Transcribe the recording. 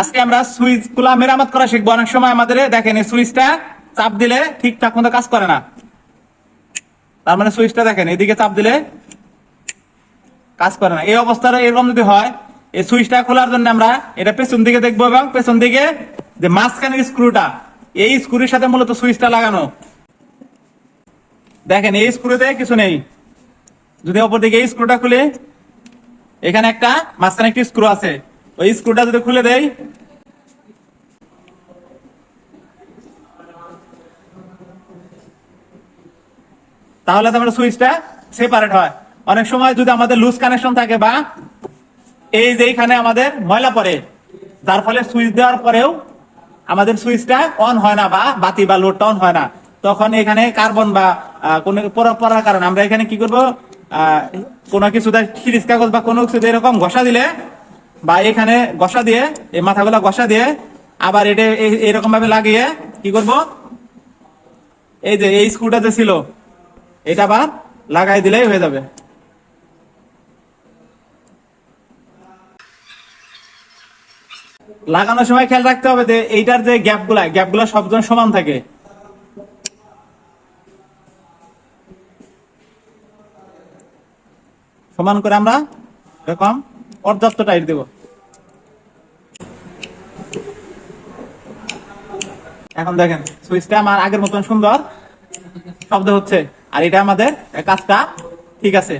আজকে আমরা সুইচগুলা মেরামত করা শিখব। অনেক সময় আমাদের, দেখেন সুইচটা চাপ দিলে ঠিকঠাক মতো কাজ করে না। তার মানে সুইচটা দেখেন, এদিকে চাপ দিলে কাজ করে না। এই অবস্থাটা এরকম যদি হয়, এই সুইচটা খোলার জন্য আমরা এটা পেছন দিকে দেখব এবং পেছন দিকে যে মাঝখানের স্ক্রুটা, এই স্ক্রুর সাথে মূলত সুইচটা লাগানো। দেখেন, এই স্ক্রুতে কিছু নেই। যদি অপর দিকে এই স্ক্রুটা খুলে, এখানে একটা, মাঝখানে একটি স্ক্রু আছে। ওই স্ক্রুটা যদি খুলে দেই। তাহলে তো আমাদের সুইচটা সেপারেট হয়। অনেক সময় যদি আমাদের লুজ কানেকশন থাকে বা এই যে এইখানে আমাদের ময়লা পড়ে, যার ফলে সুইচ দেওয়ার পরেও আমাদের সুইচটা অন হয় না বা বাতি বা লোডটা অন হয় না। তখন এখানে কার্বন বা কোনো পড়া- পড়ার কারণে আমরা এখানে কি করব? কোনো কিছুতে সিরিজ কাগজ বা কোনো কিছুতে এরকম ঘষা দিলে বা এখানে ঘষা দিয়ে, এই মাথাগুলো গসা দিয়ে আবার এটা এরকম ভাবে লাগিয়ে কি করব? এই যে, এই স্ক্রুটা যে ছিল, এটা আবার লাগাই দিলেই হয়ে যাবে। লাগানোর সময় খেয়াল রাখতে হবে যে, এইটার যে গ্যাপগুলা গ্যাপগুলা সবজন সমান থাকে। সমান করে আমরা এরকম পর্যাপ্ত টাইট দেব। এখন দেখেন, সুইচটা আমার আগের মতন সুন্দর। শব্দ হচ্ছে, আর এটা আমাদের কাজটা ঠিক আছে।